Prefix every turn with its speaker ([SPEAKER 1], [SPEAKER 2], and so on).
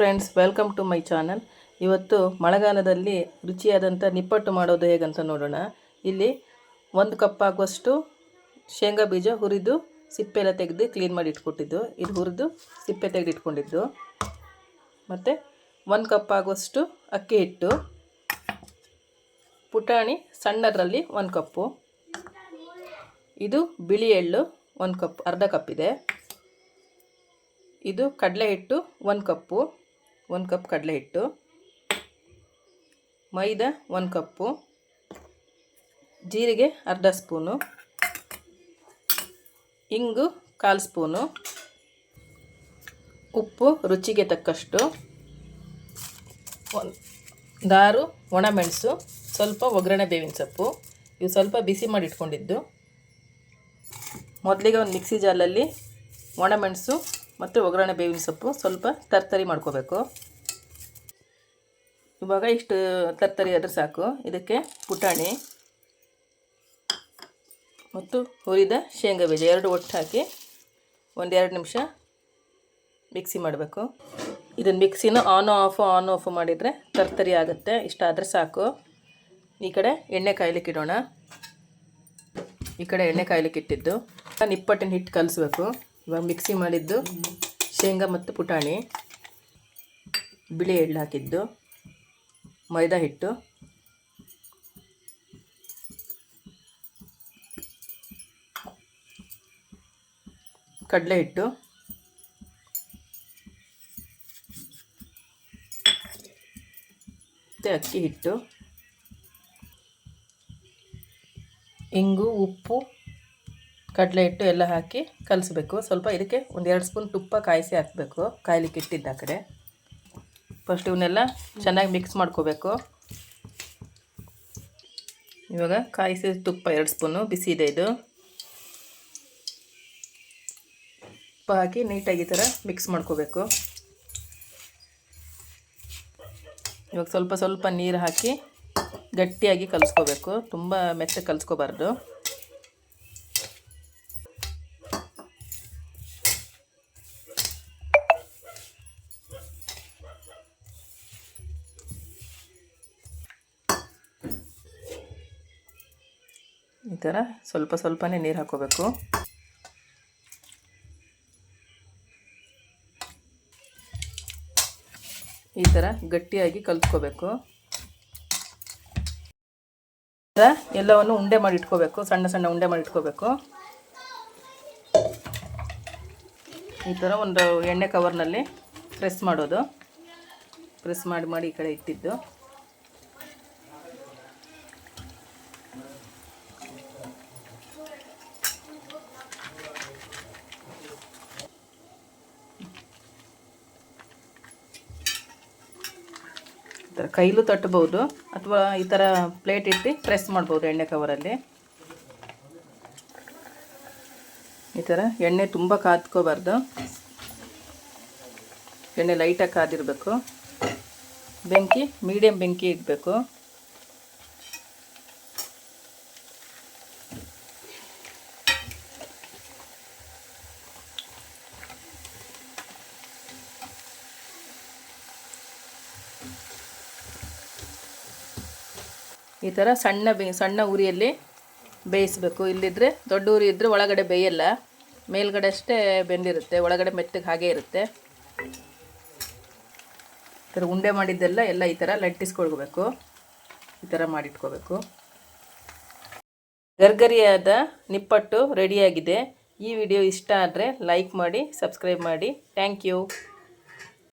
[SPEAKER 1] Friends welcome to my channel ಇವತ್ತು ಮಳೆಗಾಲದಲ್ಲಿ ರುಚಿಯಾದಂಥ ನಿಪ್ಪಟ್ಟು ಮಾಡೋದು ಹೇಗಂತ ನೋಡೋಣ. ಇಲ್ಲಿ ಒಂದು ಕಪ್ ಆಗುವಷ್ಟು ಶೇಂಗಾ ಬೀಜ ಹುರಿದು ಸಿಪ್ಪೆ ಎಲ್ಲ ತೆಗೆದು ಕ್ಲೀನ್ ಮಾಡಿ ಇಟ್ಕೊಟ್ಟಿದ್ದು. ಇದು ಹುರಿದು ಸಿಪ್ಪೆ ತೆಗೆದು ಇಟ್ಕೊಂಡಿದ್ದು. ಮತ್ತು ಒಂದು ಕಪ್ ಆಗುವಷ್ಟು ಅಕ್ಕಿ ಹಿಟ್ಟು. ಪುಟಾಣಿ ಸಣ್ಣದರಲ್ಲಿ ಒಂದು ಕಪ್ಪು ಇದು ಬಿಳಿ ಎಳ್ಳು ಒಂದು ಕಪ್ ಅರ್ಧ ಕಪ್ ಇದೆ. ಇದು ಕಡಲೆ ಹಿಟ್ಟು ಒಂದು ಕಪ್ಪು ಒಂದು ಕಪ್ ಕಡಲೆ ಹಿಟ್ಟು, ಮೈದಾ ಒಂದು ಕಪ್ಪು, ಜೀರಿಗೆ ಅರ್ಧ ಸ್ಪೂನು, ಇಂಗು ಕಾಲು ಸ್ಪೂನು, ಉಪ್ಪು ರುಚಿಗೆ ತಕ್ಕಷ್ಟು ದಾರು, ಒಣಮೆಣಸು, ಸ್ವಲ್ಪ ಒಗ್ಗರಣೆ ಬೇವಿನ ಸೊಪ್ಪು, ಇವು ಸ್ವಲ್ಪ ಬಿಸಿ ಮಾಡಿ ಇಟ್ಕೊಂಡಿದ್ದು. ಮೊದಲಿಗೆ ಒಂದು ಮಿಕ್ಸಿ ಜಾಲಲ್ಲಿ ಒಣಮೆಣಸು ಮತ್ತು ಒಗ್ಗರಣೆ ಬೇವಿನ ಸೊಪ್ಪು ಸ್ವಲ್ಪ ತರ್ತರಿ ಮಾಡ್ಕೋಬೇಕು. ಇವಾಗ ಇಷ್ಟು ತರ್ತರಿ ಆದರೆ ಸಾಕು. ಇದಕ್ಕೆ ಪುಟಾಣಿ ಮತ್ತು ಹುರಿದ ಶೇಂಗಾ ಬೀಜ. ಎರಡು ಒಟ್ಟು ಹಾಕಿ ಒಂದೆರಡು ನಿಮಿಷ ಮಿಕ್ಸಿ ಮಾಡಬೇಕು. ಇದನ್ನು ಮಿಕ್ಸಿನ ಆನ್ ಆಫ್ ಆನ್ ಆಫ್ ಮಾಡಿದರೆ ತರ್ತರಿ ಆಗುತ್ತೆ. ಇಷ್ಟ ಆದರೆ ಸಾಕು. ಈ ಕಡೆ ಎಣ್ಣೆ ಕಾಯ್ಲಿಕ್ಕೆ ಇಡೋಣ. ಈ ಕಡೆ ಎಣ್ಣೆ ಕಾಯ್ಲಿಕ್ಕೆ ಇಟ್ಟಿದ್ದು. ನಿಪ್ಪಟ್ಟಿನ ಹಿಟ್ಟು ಕಲಿಸ್ಬೇಕು. ಇವಾಗ ಮಿಕ್ಸಿ ಮಾಡಿದ್ದು ಶೇಂಗಾ ಮತ್ತು ಪುಟಾಣಿ. ಬಿಳಿ ಎಳ್ಳು ಹಾಕಿದ್ದು. ಮೈದಾ ಹಿಟ್ಟು. ಕಡಲೆ ಹಿಟ್ಟು. ಮತ್ತು ಅಕ್ಕಿ ಹಿಟ್ಟು. ಇಂಗು, ಉಪ್ಪು, ಕಡಲೆ ಹಿಟ್ಟು ಎಲ್ಲ ಹಾಕಿ ಕಲಿಸ್ಬೇಕು. ಸ್ವಲ್ಪ ಇದಕ್ಕೆ ಒಂದು ಎರಡು ಸ್ಪೂನ್ ತುಪ್ಪ ಕಾಯಿಸಿ ಹಾಕಬೇಕು. ಕಾಯ್ಲಿಕ್ಕೆ ಇಟ್ಟಿದ್ದ ಕಡೆ. ಫಸ್ಟ್ ಇವನ್ನೆಲ್ಲ ಚೆನ್ನಾಗಿ ಮಿಕ್ಸ್ ಮಾಡ್ಕೋಬೇಕು. ಇವಾಗ ಕಾಯಿಸಿ ತುಪ್ಪ ಎರಡು ಸ್ಪೂನು, ಬಿಸಿ ಇದೆ ಇದು. ತುಪ್ಪ ಹಾಕಿ ನೀಟಾಗಿ ಈ ಥರ ಮಿಕ್ಸ್ ಮಾಡ್ಕೋಬೇಕು. ಇವಾಗ ಸ್ವಲ್ಪ ಸ್ವಲ್ಪ ನೀರು ಹಾಕಿ ಗಟ್ಟಿಯಾಗಿ ಕಲಸ್ಕೋಬೇಕು. ತುಂಬ ಮೆತ್ತಗೆ ಕಲಿಸ್ಕೋಬಾರ್ದು. ಈ ಥರ ಸ್ವಲ್ಪ ಸ್ವಲ್ಪನೇ ನೀರು ಹಾಕೋಬೇಕು. ಈ ಥರ ಗಟ್ಟಿಯಾಗಿ ಕಲ್ತ್ಕೋಬೇಕು. ಎಲ್ಲವನ್ನು ಉಂಡೆ ಮಾಡಿ ಇಟ್ಕೋಬೇಕು, ಸಣ್ಣ ಸಣ್ಣ ಉಂಡೆ ಮಾಡಿ ಇಟ್ಕೋಬೇಕು. ಈ ಥರ ಒಂದು ಎಣ್ಣೆ ಕವರ್ನಲ್ಲಿ ಪ್ರೆಸ್ ಮಾಡೋದು. ಪ್ರೆಸ್ ಮಾಡಿ ಮಾಡಿ ಈ ಕಡೆ ಇಟ್ಟಿದ್ದು. ಕೈಲೂ ತಟ್ಟಬಹುದು ಅಥವಾ ಈ ಥರ ಪ್ಲೇಟ್ ಇಟ್ಟು ಪ್ರೆಸ್ ಮಾಡ್ಬೋದು ಎಣ್ಣೆ ಕವರಲ್ಲಿ ಈ ಥರ ಎಣ್ಣೆ ತುಂಬ ಕಾದ್ಕೋಬಾರ್ದು. ಎಣ್ಣೆ ಲೈಟಾಗಿ ಕಾದಿರಬೇಕು. ಬೆಂಕಿ ಮೀಡಿಯಮ್ ಬೆಂಕಿ ಇಡಬೇಕು. ಈ ಥರ ಸಣ್ಣ ಬೇ, ಸಣ್ಣ ಉರಿಯಲ್ಲಿ ಬೇಯಿಸಬೇಕು. ಇಲ್ಲಿದ್ದರೆ ದೊಡ್ಡ ಉರಿ ಇದ್ದರೆ ಒಳಗಡೆ ಬೇಯಲ್ಲ. ಮೇಲ್ಗಡೆ ಅಷ್ಟೇ ಬೆಂದಿರುತ್ತೆ. ಒಳಗಡೆ ಮೆತ್ತಗೆ ಹಾಗೆ ಇರುತ್ತೆ. ಈ ಥರ ಉಂಡೆ ಮಾಡಿದ್ದೆಲ್ಲ ಎಲ್ಲ ಈ ಥರ ಲಟ್ಟಿಸ್ಕೊಳ್ಬೇಕು. ಈ ಥರ ಮಾಡಿಟ್ಕೋಬೇಕು. ಗರ್ಗರಿಯಾದ ನಿಪ್ಪಟ್ಟು ರೆಡಿಯಾಗಿದೆ. ಈ ವಿಡಿಯೋ ಇಷ್ಟ ಆದರೆ ಲೈಕ್ ಮಾಡಿ, ಸಬ್ಸ್ಕ್ರೈಬ್ ಮಾಡಿ. Thank you.